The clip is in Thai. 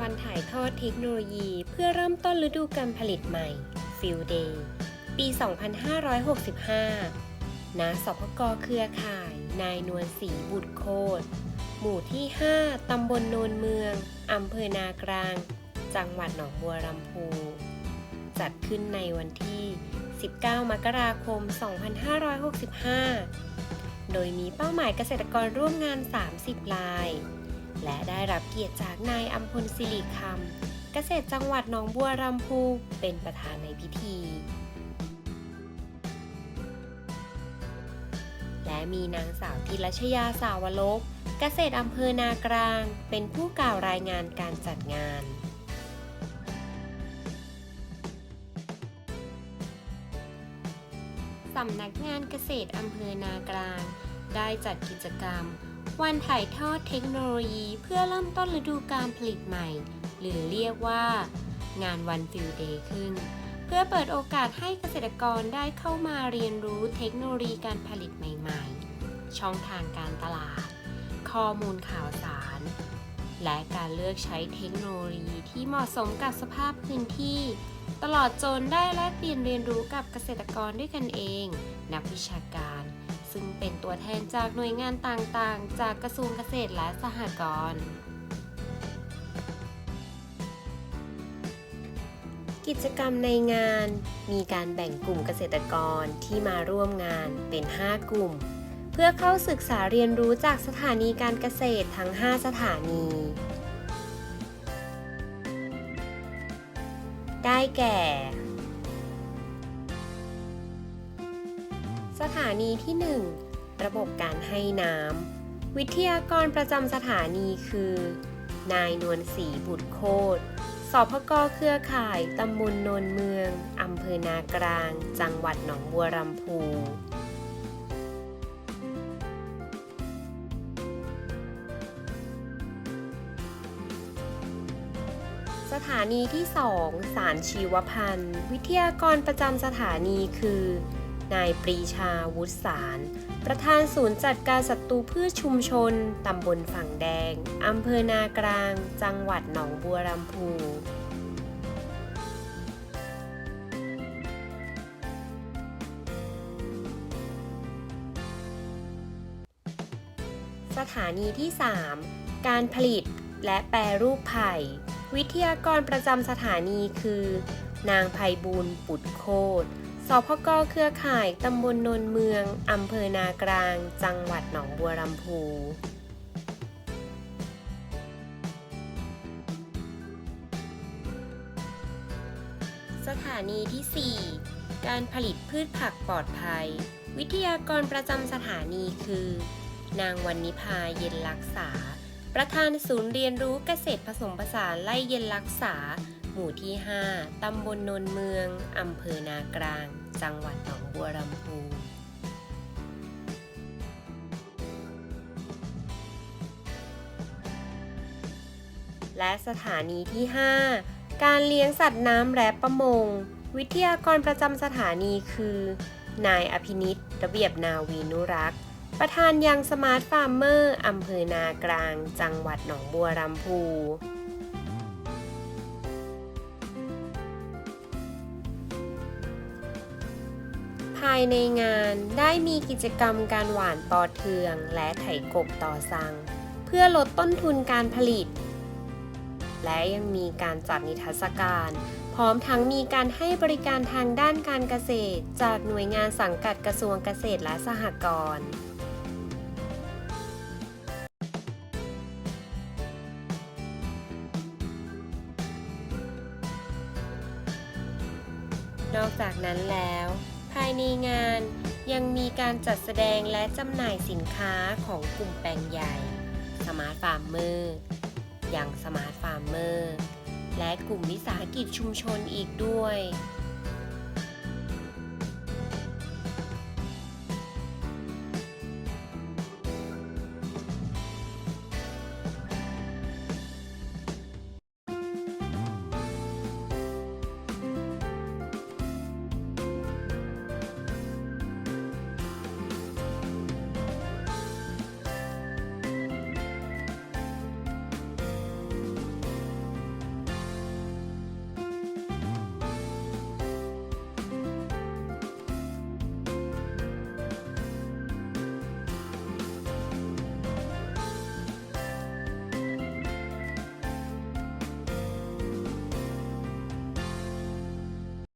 วันถ่ายทอดเทคโนโลยีเพื่อเริ่มต้นฤดูการผลิตใหม่ Field Day ปี 2565 ณ สพกเครือข่าย นายนวลศรีบุตรโคตร หมู่ที่ 5 ตำบลโนนเมือง อำเภอนากลาง จังหวัดหนองบัวลำพู จัดขึ้นในวันที่ 19 มกราคม 2565 โดยมีเป้าหมายเกษตรกรร่วมงาน 30 ราย และได้รับเกียรติจากนายอัมพลศิริคำเกษตรจังหวัดหนองบัวลำพูเป็นประธานในพิธี และมีนางสาวธีรชยาสาวลบเกษตรอำเภอนากลาง เป็นผู้กล่าวรายงานการจัดงานสำนักงานเกษตรอำเภอนากลาง ได้จัดกิจกรรม วันถ่ายทอดเทคโนโลยีเพื่อเริ่มต้นฤดูการผลิตใหม่ หรือเรียกว่า งานวันฟิลเดย์ขึ้น เพื่อเปิดโอกาสให้เกษตรกรได้เข้ามาเรียนรู้เทคโนโลยีการผลิตใหม่ ๆ ช่องทางการตลาด ข้อมูลข่าวสาร และการเลือกใช้เทคโนโลยีที่เหมาะสมกับสภาพพื้นที่ ตลอดจนได้แลกเปลี่ยนเรียนรู้กับเกษตรกรด้วยกันเอง นักวิชาการ ซึ่งเป็นตัวแทนจากหน่วยงานต่างๆ จากกระทรวงเกษตรและสหกรณ์กิจกรรมในงานมีการแบ่งกลุ่มเกษตรกรที่มาร่วมงานเป็น 5 กลุ่ม เพื่อเข้าศึกษาเรียนรู้จากสถานีการเกษตรทั้ง 5 สถานี ได้แก่ สถานีที่ 1 ระบบการให้น้ำ วิทยากรประจำสถานีคือ นายนวลศรีบุตรโคตรสพกเครือข่ายตำบลโนนเมืองอำเภอนากลาง จังหวัดหนองบัวลำพูสถานีที่ 2 สารชีวพันธ์ วิทยากรประจำสถานีคือ นายปรีชาวุฒิสาร ประธานศูนย์จัดการศัตรูพืชชุมชน ตำบลฝั่งแดง อำเภอนากลาง จังหวัดหนองบัวลำพูสถานีที่ 3 การผลิตและแปรรูปไผ่ วิทยากรประจำสถานีคือ นางไพบูลย์ปุดโคต สพกเครือข่าย ตำบลนนเมือง อำเภอนากลาง จังหวัดหนองบัวลำพูสถานีที่ 4 การผลิตพืชผักปลอดภัย วิทยากรประจำสถานีคือ นางวันนิพาเย็นรักษา ประธานศูนย์เรียนรู้เกษตรผสมผสานไล่เย็นรักษา หมู่ที่ 5 ตำบลนนเมือง อำเภอนากลาง จังหวัดหนองบัวลำพูและสถานีที่ 5 การเลี้ยงสัตว์น้ำและประมง วิทยากรประจำสถานีคือ นายอภินิษฐ์ระเบียบนาวีนุรักษ์ ประธานยังสมาร์ทฟาร์มเมอร์อำเภอนากลาง จังหวัดหนองบัวลำพู ภายในงานได้มีกิจกรรมการหว่านปอเทืองและไถกบต่อสัง เพื่อลดต้นทุนการผลิต และยังมีการจัดนิทรรศการ พร้อมทั้งมีการให้บริการทางด้านการเกษตร จากหน่วยงานสังกัดกระทรวงเกษตรและสหกรณ์นอกจากนั้นแล้ว ภายในงานยังมีการจัดแสดงและจำหน่ายสินค้าของกลุ่มแปลงใหญ่ สมาร์ทฟาร์มเมอร์อย่างสมาร์ทฟาร์มเมอร์และกลุ่มวิสาหกิจชุมชนอีกด้วย